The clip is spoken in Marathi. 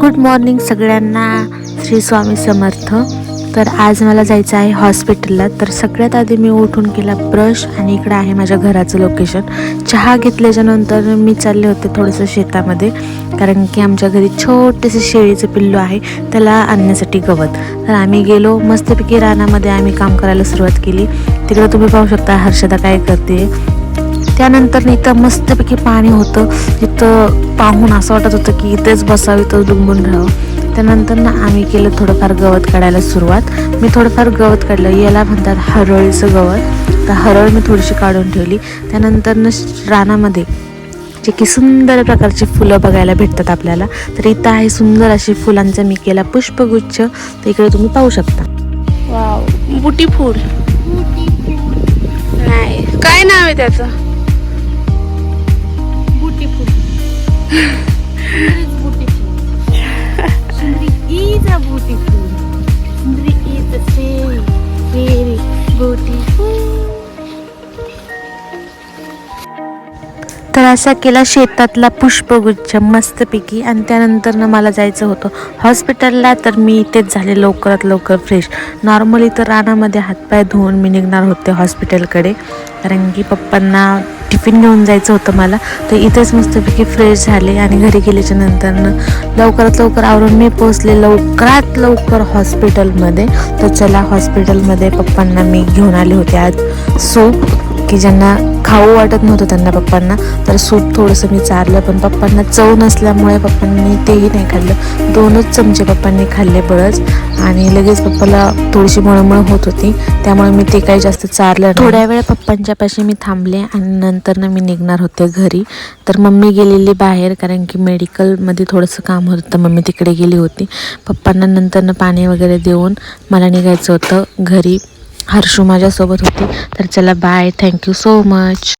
गुड मॉर्निंग सगळ्यांना श्री स्वामी समर्थ. तर आज मला जायचं आहे हॉस्पिटलला. तर सगळ्यात आधी मी उठून केला ब्रश आणि इकडं आहे माझ्या घराचं लोकेशन. चहा घेतल्याच्यानंतर मी चालले होते थोडंसं शेतामध्ये कारण की आमच्या घरी छोटेसे शेळीचं पिल्लू आहे त्याला आणण्यासाठी गवत. तर आम्ही गेलो मस्तपैकी रानामध्ये आम्ही काम करायला सुरुवात केली. तिकडं तुम्ही पाहू शकता हर्षदा काय करते त्यानंतर इथं मस्तपैकी पाणी होतं. तिथं पाहून असं वाटत होतं की इथेच बसावं इथं दुंबून राहावं. त्यानंतर ना आम्ही केलं थोडंफार गवत काढायला सुरुवात. मी थोडंफार गवत काढलं. याला म्हणतात हरळीचं गवत. तर हरळ मी थोडीशी काढून ठेवली. त्यानंतर ना रानामध्ये जे की सुंदर प्रकारची फुलं बघायला भेटतात आपल्याला तर इथं आहे सुंदर अशी फुलांचा मी केला पुष्पगुच्छ. तर इकडे तुम्ही पाहू शकता. वाव बुटी फूल. नाही. काय नाव आहे त्याचं? तर असा केला शेतातला पुष्पगुच्छ मस्तपैकी आणि त्यानंतर ना मला जायचं होतं. हॉस्पिटलला तर मी इथेच झाले लवकरात लवकर फ्रेश. नॉर्मली तर रानामध्ये हातपाय धुवून मी निघणार होते हॉस्पिटलकडे. कारण की पप्पांना टिफिन घेऊन जायचं होतं मला. तर इथेच मस्तपैकी फ्रेश झाले आणि घरी गेल्याच्या नंतरनं लवकरात लवकर आवरून मी पोचले लवकरात लवकर हॉस्पिटलमध्ये. तर चला हॉस्पिटलमध्ये पप्पांना मी घेऊन आले होते आज. सो की ज्यांना खाऊ वाटत नव्हतं त्यांना पप्पांना. तर सूप थोडंसं मी चारलं पण पप्पांना चव नसल्यामुळे पप्पांनी तेही नाही खाल्लं. दोनच चमचे पप्पांनी खाल्ले बळच. आणि लगेच पप्पाला थोडीशी मळमळ होत होती. त्यामुळे मी ते काही जास्त चारलं थोड्या वेळ पप्पांच्या पाशी मी थांबले आणि नंतर ना मी निघणार होते घरी. तर मम्मी गेलेली बाहेर कारण की मेडिकलमध्ये थोडंसं काम होतं मम्मी तिकडे गेली होती. पप्पांना नंतरनं पाणी वगैरे देऊन मला निघायचं होतं घरी. हर्षू माझ्यासोबत होती. तर चला बाय थँक्यू सो मच